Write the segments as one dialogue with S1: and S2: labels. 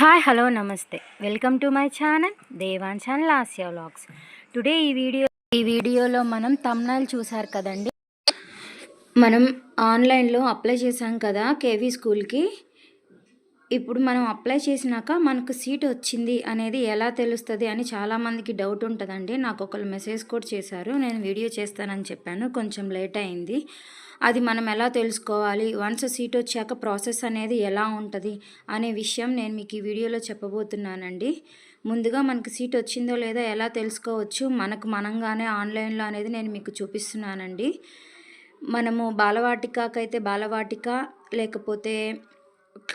S1: Hi hello namaste. Welcome to my channel Devan channel Asia vlogs. Today ఈ video ఈ వీడియోలో మనం తమ్నాయిల్ చూసారు కదండి. మనం ఆన్లైన్లో అప్లై చేసాం కదా కేవీ స్కూల్కి. ఇప్పుడు మనం అప్లై చేసినాక మనకు సీట్ వచ్చింది అనేది ఎలా తెలుస్తుంది అని చాలామందికి డౌట్ ఉంటుందండి. నాకు ఒకరు మెసేజ్ కూడా చేశారు. నేను వీడియో చేస్తానని చెప్పాను. కొంచెం లేట్ అయింది. అది మనం ఎలా తెలుసుకోవాలి? వన్స్ సీట్ వచ్చాక ప్రాసెస్ అనేది ఎలా ఉంటుంది? అనే విషయం నేను మీకు ఈ వీడియోలో చెప్పబోతున్నానండి. ముందుగా మనకు సీట్ వచ్చిందో లేదో ఎలా తెలుసుకోవచ్చు? మనకు మనంగానే ఆన్లైన్లో అనేది నేను మీకు చూపిస్తున్నానండి. మనము బాలవాటికకైతే బాలవాటిక లేకపోతే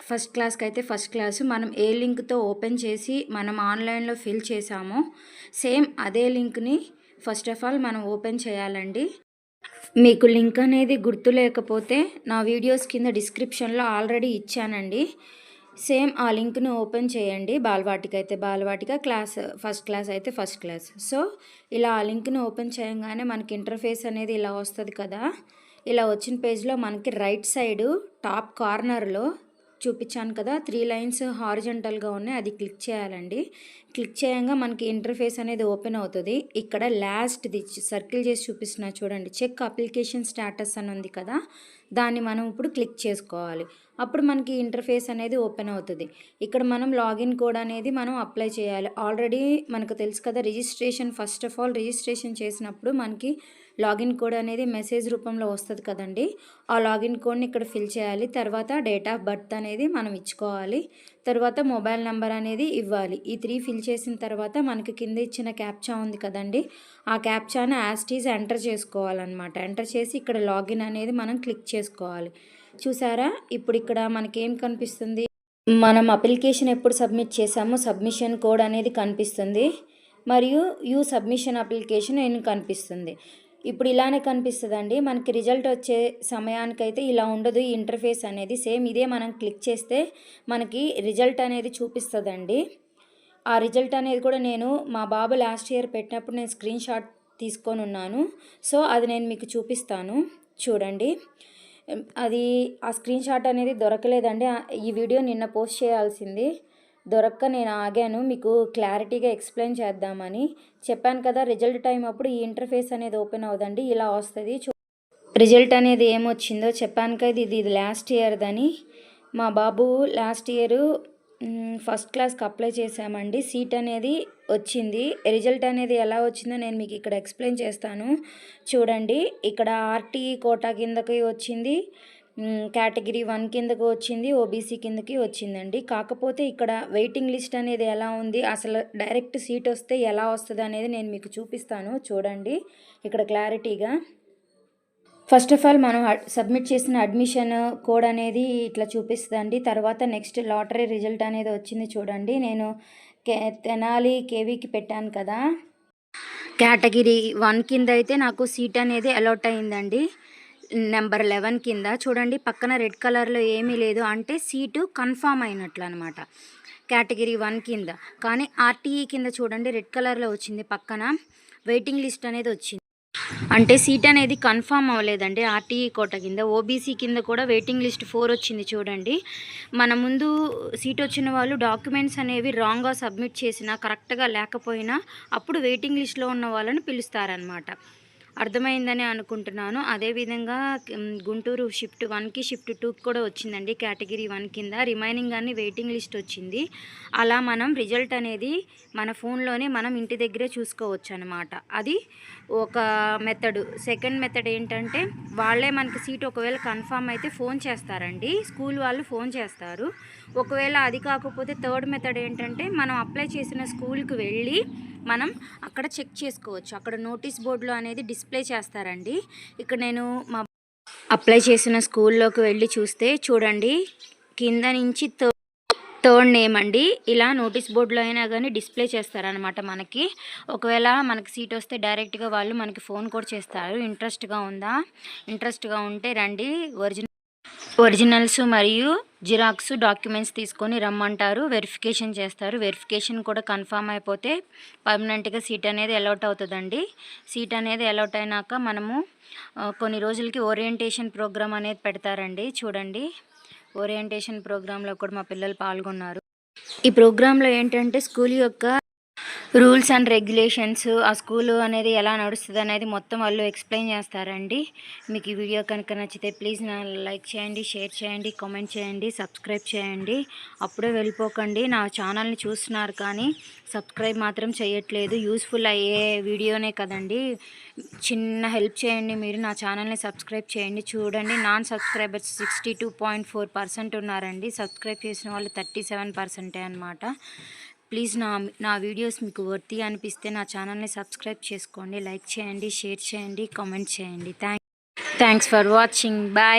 S1: ఫస్ట్ క్లాస్కి అయితే ఫస్ట్ క్లాసు. మనం ఏ లింక్తో ఓపెన్ చేసి మనం ఆన్లైన్లో ఫిల్ చేసామో సేమ్ అదే లింక్ని ఫస్ట్ ఆఫ్ ఆల్ మనం ఓపెన్ చేయాలండి. మీకు లింక్ అనేది గుర్తు లేకపోతే నా వీడియోస్ కింద డిస్క్రిప్షన్లో ఆల్రెడీ ఇచ్చానండి. సేమ్ ఆ లింక్ను ఓపెన్ చేయండి. బాలవాటిక అయితే బాలవాటిక క్లాస్ ఫస్ట్ క్లాస్ అయితే ఫస్ట్ క్లాస్. సో ఇలా ఆ లింక్ను ఓపెన్ చేయగానే మనకి ఇంటర్ఫేస్ అనేది ఇలా వస్తుంది కదా. ఇలా వచ్చిన పేజ్లో మనకి రైట్ సైడు టాప్ కార్నర్లో చూపించాను కదా త్రీ లైన్స్ హారిజంటల్గా ఉన్నాయి అది క్లిక్ చేయాలండి. క్లిక్ చేయంగా మనకి ఇంటర్ఫేస్ అనేది ఓపెన్ అవుతుంది. ఇక్కడ లాస్ట్ది సర్కిల్ చేసి చూపిస్తున్నా చూడండి చెక్ అప్లికేషన్ స్టేటస్ అని ఉంది కదా దాన్ని మనం ఇప్పుడు క్లిక్ చేసుకోవాలి. అప్పుడు మనకి ఇంటర్ఫేస్ అనేది ఓపెన్ అవుతుంది. ఇక్కడ మనం లాగిన్ కోడ్ అనేది మనం అప్లై చేయాలి. ఆల్రెడీ మనకు తెలుసు కదా registration first of all registration చేసినప్పుడు మనకి లాగిన్ కోడ్ అనేది మెసేజ్ రూపంలో వస్తుంది కదండి. ఆ లాగిన్ కోడ్ని ఇక్కడ ఫిల్ చేయాలి. తర్వాత డేట్ ఆఫ్ బర్త్ అనేది మనం ఇచ్చుకోవాలి. తర్వాత మొబైల్ నెంబర్ అనేది ఇవ్వాలి. ఈ త్రీ ఫిల్ చేసిన తర్వాత మనకి కింద ఇచ్చిన క్యాప్చా ఉంది కదండి. ఆ క్యాప్చాను యాస్టీస్ ఎంటర్ చేసుకోవాలన్నమాట. ఎంటర్ చేసి ఇక్కడ లాగిన్ అనేది మనం క్లిక్ చేసుకోవాలి. చూసారా? ఇప్పుడు ఇక్కడ మనకేం కనిపిస్తుంది? మనం అప్లికేషన్ ఎప్పుడు సబ్మిట్ చేసామో సబ్మిషన్ కోడ్ అనేది కనిపిస్తుంది. మరియు యూ సబ్మిషన్ అప్లికేషన్ నేను కనిపిస్తుంది. ఇప్పుడు ఇలానే కనిపిస్తుందండి. మనకి రిజల్ట్ వచ్చే సమయానికైతే ఇలా ఉండదు. ఈ ఇంటర్ఫేస్ అనేది సేమ్ ఇదే మనం క్లిక్ చేస్తే మనకి రిజల్ట్ అనేది చూపిస్తుందండి. ఆ రిజల్ట్ అనేది కూడా నేను మా బాబు లాస్ట్ ఇయర్ పెట్టినప్పుడు నేను స్క్రీన్ షాట్ తీసుకొని ఉన్నాను. సో అది నేను మీకు చూపిస్తాను. చూడండి. అది ఆ స్క్రీన్ షాట్ అనేది దొరకలేదండి. ఈ వీడియో నిన్న పోస్ట్ చేయాల్సింది. దొరక్క నేను ఆగాను. మీకు క్లారిటీగా ఎక్స్ప్లెయిన్ చేద్దామని. చెప్పాను కదా రిజల్ట్ టైం అప్పుడు ఈ ఇంటర్ఫేస్ అనేది ఓపెన్ అవుదండి. ఇలా వస్తుంది. రిజల్ట్ అనేది ఏమొచ్చిందో చెప్పాను కదా ఇది ఇది లాస్ట్ ఇయర్దని మా బాబు లాస్ట్ ఇయర్ ఫస్ట్ క్లాస్కి అప్లై చేశామండి. సీట్ అనేది వచ్చింది. రిజల్ట్ అనేది ఎలా వచ్చిందో నేను మీకు ఇక్కడ ఎక్స్ప్లెయిన్ చేస్తాను. చూడండి ఇక్కడ ఆర్టీ కోటా కిందకి వచ్చింది. కేటగిరీ వన్ కిందకు వచ్చింది ఓబీసీ కిందకి వచ్చిందండి. కాకపోతే ఇక్కడ వెయిటింగ్ లిస్ట్ అనేది ఎలా ఉంది అసలు డైరెక్ట్ సీట్ వస్తే ఎలా వస్తుంది అనేది నేను మీకు చూపిస్తాను. చూడండి ఇక్కడ క్లారిటీగా. ఫస్ట్ ఆఫ్ ఆల్ మనం సబ్మిట్ చేసిన అడ్మిషన్ కోడ్ అనేది ఇట్లా చూపిస్తుందండి. తర్వాత నెక్స్ట్ లాటరీ రిజల్ట్ అనేది వచ్చింది చూడండి. నేను తెనాలి కేవీకి పెట్టాను కదా. కేటగిరీ వన్ కింద అయితే నాకు సీట్ అనేది అలాట్ అయిందండి. నెంబర్ లెవెన్ కింద. చూడండి పక్కన రెడ్ కలర్లో ఏమీ లేదు. అంటే సీటు కన్ఫామ్ అయినట్లు అనమాట కేటగిరీ వన్ కింద. కానీ ఆర్టీఈ కింద చూడండి రెడ్ కలర్లో వచ్చింది పక్కన. వెయిటింగ్ లిస్ట్ అనేది వచ్చింది. అంటే సీట్ అనేది కన్ఫామ్ అవ్వలేదండి. ఆర్టీఈ కోట కింద ఓబీసీ కింద కూడా వెయిటింగ్ లిస్ట్ ఫోర్ వచ్చింది చూడండి. మన ముందు సీట్ వచ్చిన వాళ్ళు డాక్యుమెంట్స్ అనేవి రాంగ్గా సబ్మిట్ చేసినా కరెక్ట్గా లేకపోయినా అప్పుడు వెయిటింగ్ లిస్ట్లో ఉన్న వాళ్ళని పిలుస్తారనమాట అర్థమైందని అనుకుంటున్నాను. అదేవిధంగా గుంటూరు షిఫ్ట్ వన్కి షిఫ్ట్ టూకి కూడా వచ్చిందండి కేటగిరీ వన్ కింద. రిమైనింగ్ అన్ని వెయిటింగ్ లిస్ట్ వచ్చింది. అలా మనం రిజల్ట్ అనేది మన ఫోన్లోనే మనం ఇంటి దగ్గరే చూసుకోవచ్చు అనమాట అది ఒక మెథడ్. సెకండ్ మెథడ్ ఏంటంటే వాళ్ళే మనకి సీట్ ఒకవేళ కన్ఫామ్ అయితే ఫోన్ చేస్తారండి. స్కూల్ వాళ్ళు ఫోన్ చేస్తారు. ఒకవేళ అది కాకపోతే థర్డ్ మెథడ్ ఏంటంటే మనం అప్లై చేసిన స్కూల్కి వెళ్ళి మనం అక్కడ చెక్ చేసుకోవచ్చు. అక్కడ నోటీస్ బోర్డులో అనేది డిస్ప్లే చేస్తారండి. ఇక్కడ నేను మా అప్లై చేసిన స్కూల్లోకి వెళ్ళి చూస్తే చూడండి కింద నుంచి థర్డ్ నేమ్ అండి. ఇలా నోటీస్ బోర్డులో అయినా కానీ డిస్ప్లే చేస్తారనమాట మనకి. ఒకవేళ మనకి సీట్ వస్తే డైరెక్ట్గా వాళ్ళు మనకి ఫోన్ కూడా చేస్తారు. ఇంట్రెస్ట్గా ఉందా? ఇంట్రెస్ట్గా ఉంటే రండి. ఒరిజినల్ ఒరిజినల్స్ మరియు జిరాక్స్ డాక్యుమెంట్స్ తీసుకొని రమ్మంటారు. వెరిఫికేషన్ చేస్తారు. వెరిఫికేషన్ కూడా కన్ఫామ్ అయిపోతే పర్మనెంట్గా సీట్ అనేది అలౌట్ అవుతుందండి. సీట్ అనేది అలౌట్ అయినాక మనము కొన్ని రోజులకి ఓరియంటేషన్ ప్రోగ్రామ్ అనేది పెడతారండి. చూడండి. ఓరియంటేషన్ ప్రోగ్రాంలో కూడా మా పిల్లలు పాల్గొన్నారు. ఈ ప్రోగ్రాంలో ఏంటంటే స్కూల్ యొక్క రూల్స్ అండ్ రెగ్యులేషన్స్ ఆ స్కూల్ అనేది ఎలా నడుస్తుంది అనేది మొత్తం వాళ్ళు ఎక్స్ప్లెయిన్ చేస్తారండి. మీకు ఈ వీడియో కనుక నచ్చితే ప్లీజ్ నా లైక్ చేయండి షేర్ చేయండి కామెంట్ చేయండి సబ్స్క్రైబ్ చేయండి. అప్పుడే వెళ్ళిపోకండి. నా ఛానల్ని చూస్తున్నారు కానీ సబ్స్క్రైబ్ మాత్రం చేయట్లేదు. యూస్ఫుల్ అయ్యే వీడియోనే కదండి. చిన్న హెల్ప్ చేయండి మీరు. నా ఛానల్ని సబ్స్క్రైబ్ చేయండి. చూడండి non subscribers sixty two point four percent ఉన్నారండి. సబ్స్క్రైబ్ చేసిన వాళ్ళు థర్టీ సెవెన్ పర్సెంటే అనమాట ప్లీజ్ నా నా వీడియోస్ మీకు వర్తి అనిపిస్తే నా ఛానల్ని సబ్స్క్రైబ్ చేసుకోండి లైక్ చేయండి షేర్ చేయండి కామెంట్ చేయండి. Thank thanks for watching bye